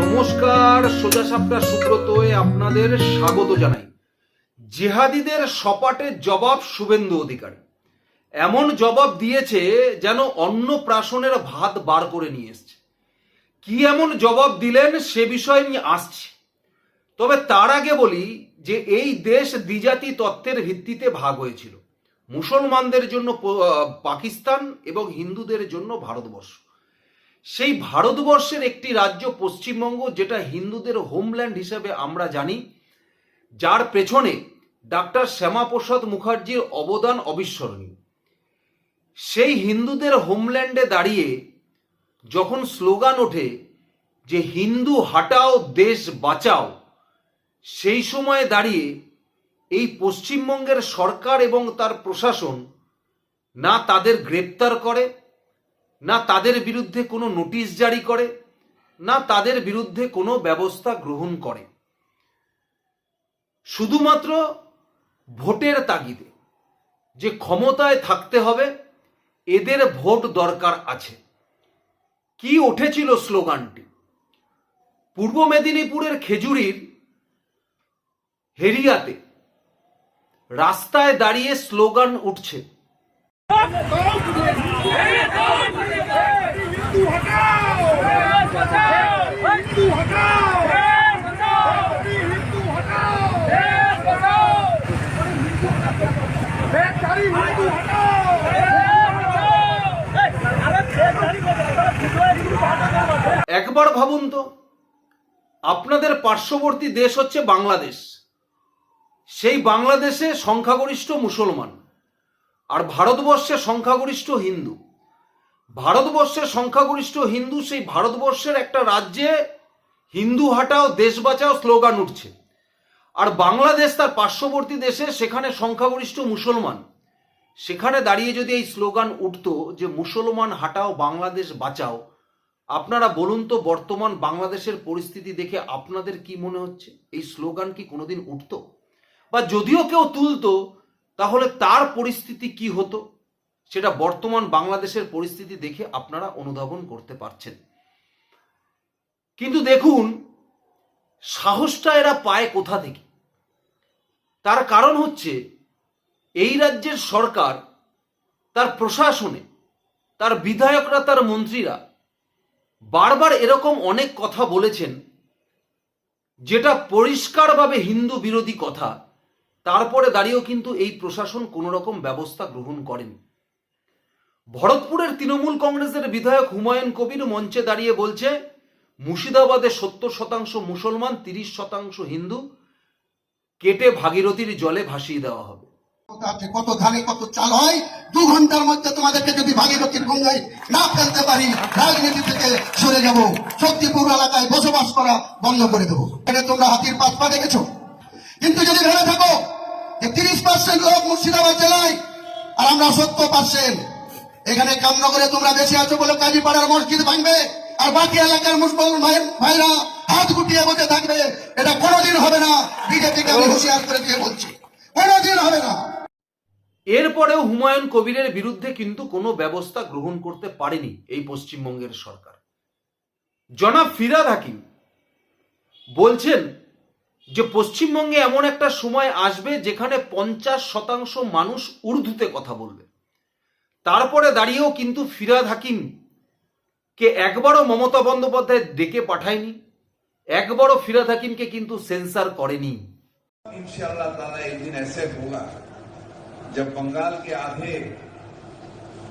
নমস্কার, সোজা সাপটা সুব্রতয়ে আপনাদের স্বাগত জানাই। জেহাদিদের সপাটে জবাব শুভেন্দু অধিকারী। এমন জবাব দিয়েছে যেন অন্ন প্রাশনের ভাত বার করে নিয়ে এসছে। কি এমন জবাব দিলেন সে বিষয়ে আমি আসছি। তবে তার আগে বলি যে এই দেশ দ্বিজাতি তত্ত্বের ভিত্তিতে ভাগ হয়েছিল। মুসলমানদের জন্য পাকিস্তান এবং হিন্দুদের জন্য ভারতবর্ষ। সেই ভারতবর্ষের একটি রাজ্য পশ্চিমবঙ্গ, যেটা হিন্দুদের হোমল্যান্ড হিসেবে আমরা জানি। যার পেছনে ডাক্তার শ্যামাপ্রসাদ মুখার্জির অবদান অবিস্মরণীয়। সেই হিন্দুদের হোমল্যান্ডে দাঁড়িয়ে যখন স্লোগান ওঠে যে, হিন্দু হাটাও, দেশ বাঁচাও সেই সময়ে দাঁড়িয়ে এই পশ্চিমবঙ্গের সরকার এবং তার প্রশাসন না তাদের গ্রেপ্তার করে না তাদের বিরুদ্ধে কোনো নোটিশ জারি করে, না তাদের বিরুদ্ধে কোনো ব্যবস্থা গ্রহণ করে। শুধুমাত্র ভোটের তাগিদে যে ক্ষমতায় থাকতে হবে, এদের ভোট দরকার আছে। কি উঠেছিল স্লোগানটি? পূর্ব মেদিনীপুরের খেজুরির হেরিয়াতে রাস্তায় দাঁড়িয়ে স্লোগান উঠছে। একবার ভাবুন তো, আপনাদের পার্শ্ববর্তী দেশ হচ্ছে বাংলাদেশ। সেই বাংলাদেশে সংখ্যাগরিষ্ঠ মুসলমান, আর ভারতবর্ষে সংখ্যাগরিষ্ঠ হিন্দু। ভারতবর্ষের সংখ্যাগরিষ্ঠ হিন্দু, সেই ভারতবর্ষের একটা রাজ্যে হিন্দু হাটাও, দেশ বাঁচাও স্লোগান উঠছে। আর বাংলাদেশ তার পার্শ্ববর্তী দেশে, সেখানে সংখ্যাগরিষ্ঠ মুসলমান। সেখানে দাঁড়িয়ে যদি এই স্লোগান উঠতো যে মুসলমান হাটাও, বাংলাদেশ বাঁচাও, আপনারা বলুন তো বর্তমান বাংলাদেশের পরিস্থিতি দেখে আপনাদের কি মনে হচ্ছে? এই স্লোগান কি কোনোদিন উঠতো? বা যদিও কেউ তুলতো, তাহলে তার পরিস্থিতি কি হতো? সেটা বর্তমান বাংলাদেশের পরিস্থিতি দেখে আপনারা অনুধাবন করতে পারছেন। কিন্তু দেখুন, সাহসটা এরা পায় কোথা থেকে? তার কারণ হচ্ছে, এই রাজ্যের সরকার, তার প্রশাসনে, তার বিধায়করা, তার মন্ত্রীরা বারবার এরকম অনেক কথা বলেছেন, যেটা পরিষ্কারভাবে হিন্দু বিরোধী কথা। তারপরে দাঁড়িয়েও কিন্তু এই প্রশাসন কোনো রকম ব্যবস্থা গ্রহণ করেন। ভরতপুরের তৃণমূল কংগ্রেসের বিধায়ক হুমায়ুন কবির মঞ্চে দাঁড়িয়ে বলছে, মুর্শিদাবাদে সত্তর শতাংশ মুসলমান, তিরিশ শতাংশ হিন্দু, কেটে ভাগীরথীর জলে ভাসিয়ে দেওয়া হবে। কত ধানে, কত চাল হয়? দু ঘণ্টার মধ্যে তোমাদেরকে যদি ভাগীরথীর গঙ্গায় না ফেলতে পারি, রাজনীতি থেকে সরে যাব। শক্তিপুর এলাকায় বসবাস করা বন্ধ করে দেবো। এটা তোমরা হাতির পাঁচ পা দেখেছ? কিন্তু যদি ভেবে থাকো, যে তিরিশ পার্সেন্ট লোক মুর্শিদাবাদ জেলায়, আর আমরা সত্তর পার্সেন্ট এখানে কামনগরে তোমরা বেশি আছো বলে কাজী পাড়ার মসজিদ ভাঙবে, আর বাকি এলাকার মুসলমান ভাই ভাইরা হাত গুটিয়ে বসে থাকবে। এটা কোনোদিন হবে না। বিজেপিকে আমি হুঁশিয়ার করে দিয়ে বলছি। কোনোদিন হবে না। এরপরেও হুমায়ুন কবিরের বিরুদ্ধে কিন্তু কোনো ব্যবস্থা গ্রহণ করতে পারেনি এই পশ্চিমবঙ্গের সরকার। জনাব ফিরাদ হাকিম বলছেন যে, পশ্চিমবঙ্গে এমন একটা সময় আসবে যেখানে পঞ্চাশ শতাংশ মানুষ উর্দুতে কথা বলবে। তারপরে দাঁড়িয়েও কিন্তু ফিরাদ হাকিম কে একবারও মমতা বন্দ্যোপাধ্যায় ডেকে পাঠায়নি একবারও ফিরাদ হাকিমকে কিন্তু সেন্সার করেনি इंशाल्लाह ताला एक दिन ऐसे होगा जब बंगाल के आधे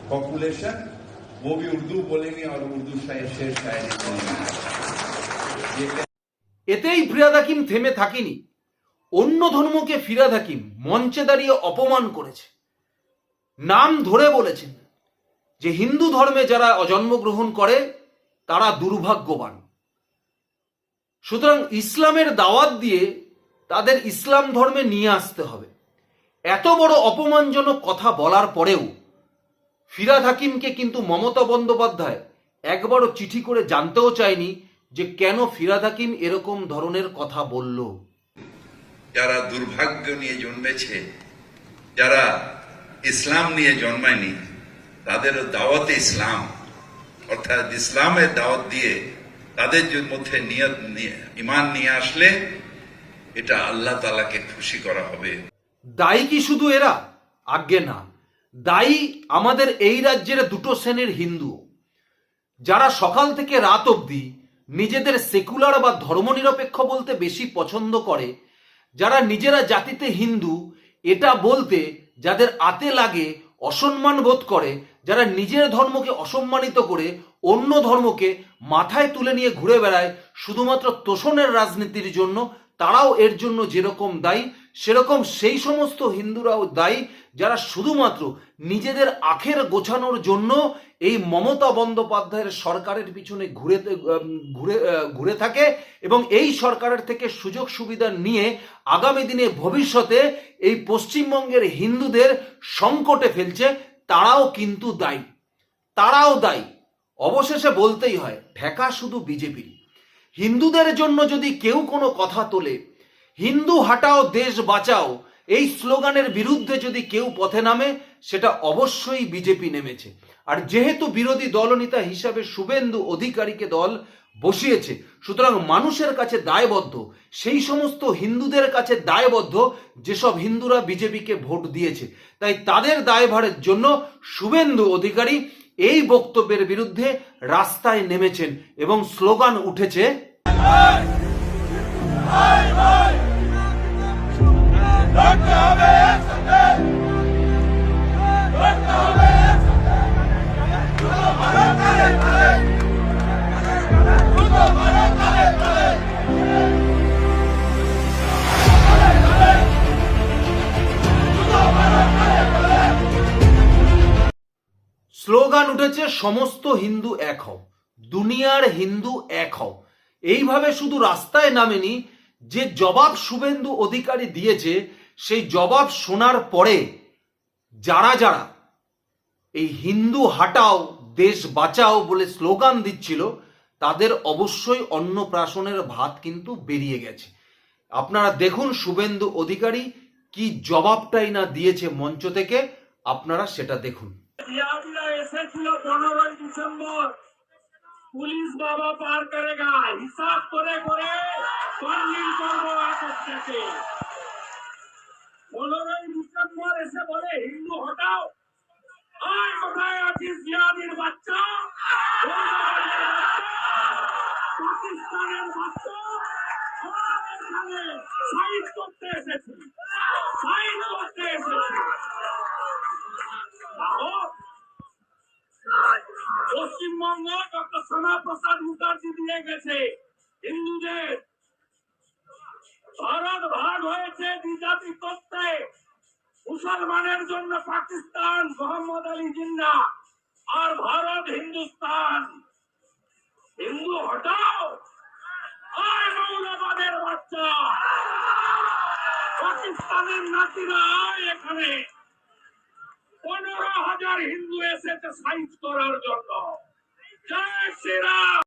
पॉपुलेशन वो भी उर्दू बोलेंगे और उर्दू शायर शेर शायरी बोलेंगे ये এতেই ফিরাদ হাকিম থেমে থাকেনি অন্য ধর্মকে ফিরাদ হাকিম মঞ্চে দাঁড়িয়ে অপমান করেছে নাম ধরে বলেছেন যে হিন্দু ধর্মে যারা জন্মগ্রহণ করে, তারা দুর্ভাগ্যবান। সুতরাং ইসলামের দাওয়াত দিয়ে তাদের ইসলাম ধর্মে নিয়ে আসতে হবে। এত বড় অপমানজনক কথা বলার পরেও ফিরাদ হাকিমকে কিন্তু মমতা বন্দ্যোপাধ্যায় একবারও চিঠি করে জানতেও চায়নি যে কেন ফিরাদ হাকিম এরকম ধরনের কথা বলল। যারা দুর্ভাগ্য নিয়ে জন্মেছে, যারা ইসলাম নিয়ে জন্মায়নি তাদের দাওয়াতে ইসলাম। অর্থাৎ ইসলামের দাওয়াত দিয়ে তাদের মধ্যে নিয়ত নিয়ে- ইমান নিয়ে আসলে এটা আল্লাহ তালাকে খুশি করা হবে। দায়ী কি শুধু এরা? আজ্ঞে না। দায়ী আমাদের এই রাজ্যের দুটো শ্রেণির হিন্দু। যারা সকাল থেকে রাত অবধি নিজেদের সেকুলার বা ধর্মনিরপেক্ষ বলতে বেশি পছন্দ করে, যারা নিজেরা জাতিতে হিন্দু, এটা বলতে যাদের আতে লাগে অসম্মান বোধ করে, যারা নিজের ধর্মকে অসম্মানিত করে, অন্য ধর্মকে মাথায় তুলে নিয়ে ঘুরে বেড়ায়, শুধুমাত্র তোষণের রাজনীতির জন্য তারাও এর জন্য যেরকম দায়ী, সেরকম সেই সমস্ত হিন্দুরাও দায়ী যারা শুধুমাত্র নিজেদের আখের গোছানোর জন্য এই মমতা বন্দ্যোপাধ্যায়ের সরকারের পিছনে ঘুরে ঘুরে ঘুরে থাকে এবং এই সরকারের থেকে সুযোগ সুবিধা নিয়ে আগামী দিনে ভবিষ্যতে এই পশ্চিমবঙ্গের হিন্দুদের সংকটে ফেলছে, তারাও কিন্তু দায়ী। তারাও দায়ী। অবশেষে বলতেই হয় ঠেকা শুধু বিজেপির। হিন্দুদের জন্য যদি কেউ কোনো কথা তোলে, হিন্দু হাটাও, দেশ বাঁচাও এই স্লোগানের বিরুদ্ধে যদি কেউ পথে নামে, সেটা অবশ্যই বিজেপি নেমেছে। আর যেহেতু বিরোধী দলনেতা হিসাবে শুভেন্দু অধিকারীকে দল বসিয়েছে, সুতরাং মানুষের কাছে দায়বদ্ধ, সেই সমস্ত হিন্দুদের কাছে দায়বদ্ধ যেসব হিন্দুরা বিজেপিকে ভোট দিয়েছে। তাই তাদের দায়ভারের জন্য শুভেন্দু অধিকারী এই বক্তব্যের বিরুদ্ধে রাস্তায় নেমেছেন এবং স্লোগান উঠেছে স্লোগান উঠেছে সমস্ত হিন্দু এক হও দুনিয়ার হিন্দু এক হও। এইভাবে শুধু রাস্তায় নামেনি, যে জবাব শুভেন্দু অধিকারী দিয়েছে, সেই জবাব শোনার পরে যারা যারা এই হিন্দু হাটাও, দেশ বাঁচাও বলে স্লোগান দিচ্ছিল, তাদের অবশ্যই অন্নপ্রাশনের ভাত কিন্তু বেরিয়ে গেছে। আপনারা দেখুন শুভেন্দু অধিকারী কি জবাবটাই না দিয়েছে মঞ্চ থেকে, আপনারা সেটা দেখুন। এসেছিল পনেরোই ডিসেম্বর। পুলিশ বাবা পার করে করেগা, হিসাব করে করে কন্ডিল করব একত্রকে পনেরোই ডিসেম্বর এসে বলে, হিন্দু হটাও। আর কোথায় আছিস জিয়াদির বাচ্চা। ডক্টর মুখার্জি দিয়ে গেছে। হিন্দুদের ভারত ভাগ হয়েছে করতে। মুসলমানের জন্য পাকিস্তান, মোহাম্মদ আলী জিন্না আর ভারত হিন্দুস্তান। হিন্দু হটাও। আর মৌলবাদের বাচ্চা। পাকিস্তানের নাতিরা এখানে। পনেরো হাজার হিন্দু এসেছে সাইজ করার জন্য। 开始啦。